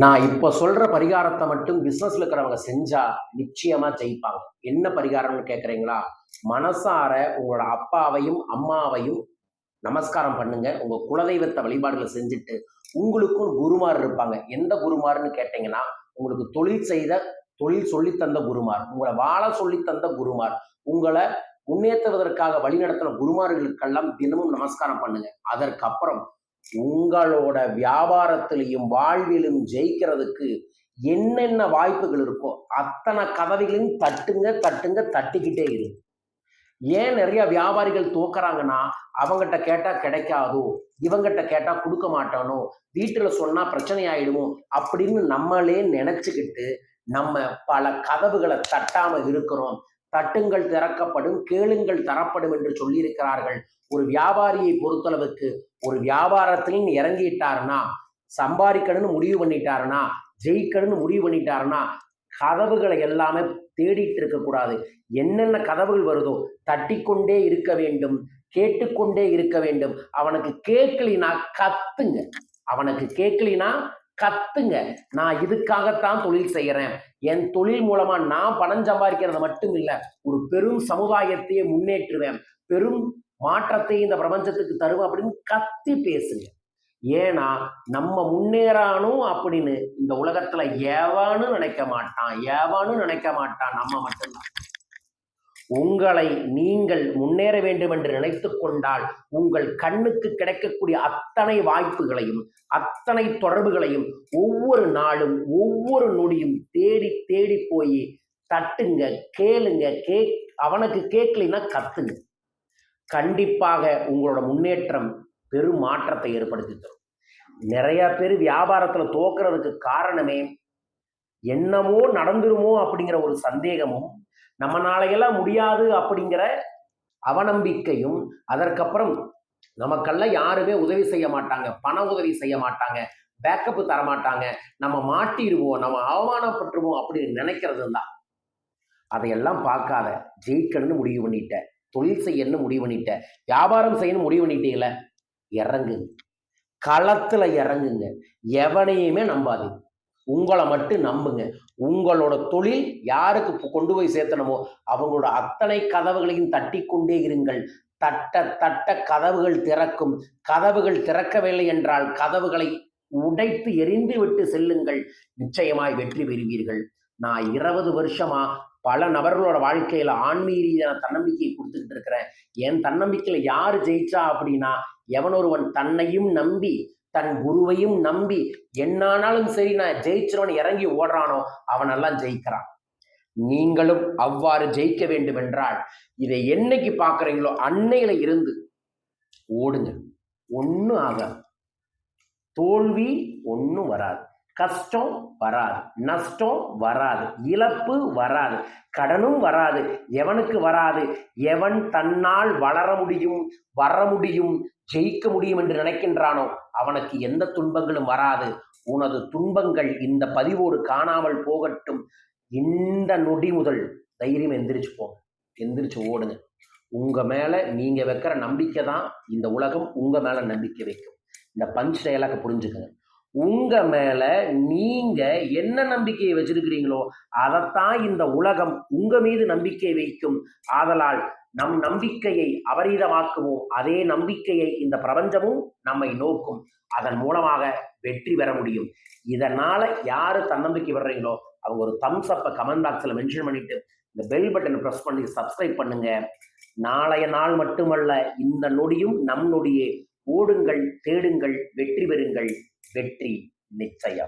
நான் இப்போ சொல்ற பரிகாரத்தை மட்டும் பிசினஸ்ல இருக்கிறவங்க செஞ்சா நிச்சயமா ஜெயிப்பாங்க. என்ன பரிகாரம்னு கேட்குறீங்களா மனசார உங்களோட அப்பாவையும் அம்மாவையும் நமஸ்காரம் பண்ணுங்க. உங்க குலதெய்வத்தை வழிபாடுகளை செஞ்சுட்டு உங்களுக்கும் குருமார் இருப்பாங்க. எந்த குருமார்னு கேட்டீங்கன்னா உங்களுக்கு தொழில் செய்த தொழில் சொல்லித்தந்த குருமார் உங்களை வாழ சொல்லித் தந்த குருமார் உங்களை முன்னேற்றுவதற்காக வழிநடத்தின குருமார்களுக்கெல்லாம் தினமும் நமஸ்காரம் பண்ணுங்க. அதற்கப்புறம் உங்களோட வியாபாரத்திலையும் வாழ்விலும் ஜெயிக்கிறதுக்கு என்னென்ன வாய்ப்புகள் இருக்கோ அத்தனை கதவைகளையும் தட்டுங்க தட்டுங்க தட்டிக்கிட்டே இரு. ஏன் நிறைய வியாபாரிகள் தோக்குறாங்கன்னா அவங்ககிட்ட கேட்டா கிடைக்காதோ இவங்கிட்ட கேட்டா கொடுக்க மாட்டானோ வீட்டுல சொன்னா பிரச்சனை ஆயிடுமோ அப்படின்னு நம்மளே நினைச்சுக்கிட்டு நம்ம பல கதவுகளை தட்டாம இருக்கிறோம். தட்டுங்கள் திறக்கப்படும் கேளுங்கள் தரப்படும் என்று சொல்லியிருக்கிறார்கள். ஒரு வியாபாரியை பொறுத்தளவுக்கு ஒரு வியாபாரத்திலும் இறங்கிட்டாருன்னா சம்பாதிக்கணும்னு முடிவு பண்ணிட்டாருன்னா ஜெயிக்கணும்னு முடிவு பண்ணிட்டாருன்னா கதவுகளை எல்லாமே தேடிட்டு இருக்கக்கூடாது. என்னென்ன கதவுகள் வருதோ தட்டிக்கொண்டே இருக்க வேண்டும் கேட்டுக்கொண்டே இருக்க வேண்டும். அவனுக்கு கேட்கலினா கத்துங்க. அவனுக்கு கேட்கலினா கத்துங்க. நான் இதுக்காகத்தான் தொழில் செய்கிறேன் என் தொழில் மூலமா நான் பணம் சம்பாதிக்கிறது மட்டும் இல்லை ஒரு பெரும் சமுதாயத்தையே முன்னேற்றுவேன். பெரும் மாற்றத்தை இந்த பிரபஞ்சத்துக்கு தருவேன் அப்படின்னு கத்தி பேசுங்க. ஏன்னா நம்ம முன்னேறானும் அப்படின்னு இந்த உலகத்துல எவனும் நினைக்க மாட்டான். எவனும் நினைக்க மாட்டான். நம்ம மட்டும்தான். உங்களை நீங்கள் முன்னேற வேண்டும் என்று நினைத்து கொண்டால் உங்கள் கண்ணுக்கு கிடைக்கக்கூடிய அத்தனை வாய்ப்புகளையும் அத்தனை தொடர்புகளையும் ஒவ்வொரு நாளும் ஒவ்வொரு நொடியும் தேடி தேடி போய் தட்டுங்க கேளுங்க கே அவனுக்கு கேட்கலைன்னா கத்துங்க. கண்டிப்பாக உங்களோட முன்னேற்றம் பெரும் மாற்றத்தை ஏற்படுத்தி தரும். நிறைய பேர் வியாபாரத்தில் தோக்குறதுக்கு காரணமே என்னமோ நடந்துருமோ அப்படிங்கிற ஒரு சந்தேகமும் நம்ம நாளையெல்லாம் முடியாது அப்படிங்கிற அவநம்பிக்கையும் அதற்கப்புறம் நமக்கெல்லாம் யாருமே உதவி செய்ய மாட்டாங்க பண உதவி செய்ய மாட்டாங்க பேக்கப் தரமாட்டாங்க நம்ம மாட்டிடுவோம் நம்ம அவமானப்பட்டுருவோம் அப்படின்னு நினைக்கிறது தான் அதையெல்லாம் பார்க்காத ஜெயிக்கணும்னு முடிவு பண்ணிட்ட தொழில் செய்யணும்னு முடிவு பண்ணிட்ட வியாபாரம் செய்யணும்னு முடிவு பண்ணிட்டீங்களே இறங்குங்க. களத்தில் இறங்குங்க. எவனையுமே நம்பாதீங்க. உங்களை மட்டும் நம்புங்க. உங்களோட தொழில் யாருக்கு கொண்டு போய் சேர்த்தனமோ அவங்களோட அத்தனை கதவுகளையும் தட்டி கொண்டே இருங்கள். தட்ட தட்ட கதவுகள் திறக்கும். கதவுகள் திறக்கவில்லை என்றால் கதவுகளை உடைத்து எரிந்து விட்டு செல்லுங்கள். நிச்சயமாய் வெற்றி பெறுவீர்கள். நான் இருபது வருஷமா பல நபர்களோட வாழ்க்கையில ஆன்மீக ரீதியான தன்னம்பிக்கையை கொடுத்துக்கிட்டு இருக்கிறேன். என் தன்னம்பிக்கையில யாரு ஜெயிச்சா அப்படின்னா எவனொருவன் தன்னையும் நம்பி தன் குருவையும் நம்பி என்னானாலும் சரி நான் ஜெயிச்சிருவன் இறங்கி ஓடுறானோ அவனெல்லாம் ஜெயிக்கிறான். நீங்களும் அவ்வாறு ஜெயிக்க வேண்டும் என்றால் இதை என்னைக்கு பார்க்குறீங்களோ அன்னையில இருந்து ஓடுங்க. ஒன்றும் ஆகாது. தோல்வி ஒன்றும் வராது. கஷ்டம் வராது. நஷ்டம் வராது. இழப்பு வராது. கடனும் வராது. எவனுக்கு வராது? எவன் தன்னால் வளர முடியும் வர முடியும் ஜெயிக்க முடியும் என்று நினைக்கின்றானோ அவனுக்கு எந்த துன்பங்களும் வராது. உனது துன்பங்கள் இந்த பதிவோடு காணாமல் போகட்டும். இந்த நொடி முதல் தைரியம் எந்திரிச்சு போங்க எந்திரிச்சு ஓடுங்க. உங்க மேல நீங்க வைக்கிற நம்பிக்கை தான் இந்த உலகம் உங்க மேல நம்பிக்கை வைக்கும். இந்த பஞ்ச் டயலாக புரிஞ்சுக்கங்க. உங்க மேல நீங்க என்ன நம்பிக்கையை வச்சிருக்கிறீங்களோ அதைத்தான் இந்த உலகம் உங்க மீது நம்பிக்கை வைக்கும். ஆதலால் நம் நம்பிக்கையை அபரீதமாக்குவோம். அதே நம்பிக்கையை இந்த பிரபஞ்சமும் நம்மை நோக்கும். அதன் மூலமாக வெற்றி பெற முடியும். இதனால யாரு தன்னம்பிக்கை வர்றீங்களோ அவங்க ஒரு தம்ஸ் அப்பை கமெண்ட் பாக்ஸில் மென்ஷன் பண்ணிட்டு இந்த பெல் பட்டனை ப்ரெஸ் பண்ணி சப்ஸ்கிரைப் பண்ணுங்க. நாளைய நாள் மட்டுமல்ல இந்த நொடியும் நம் நொடியே. ஓடுங்கள் தேடுங்கள் வெற்றி பெறுங்கள். வெற்றி நிச்சயம்.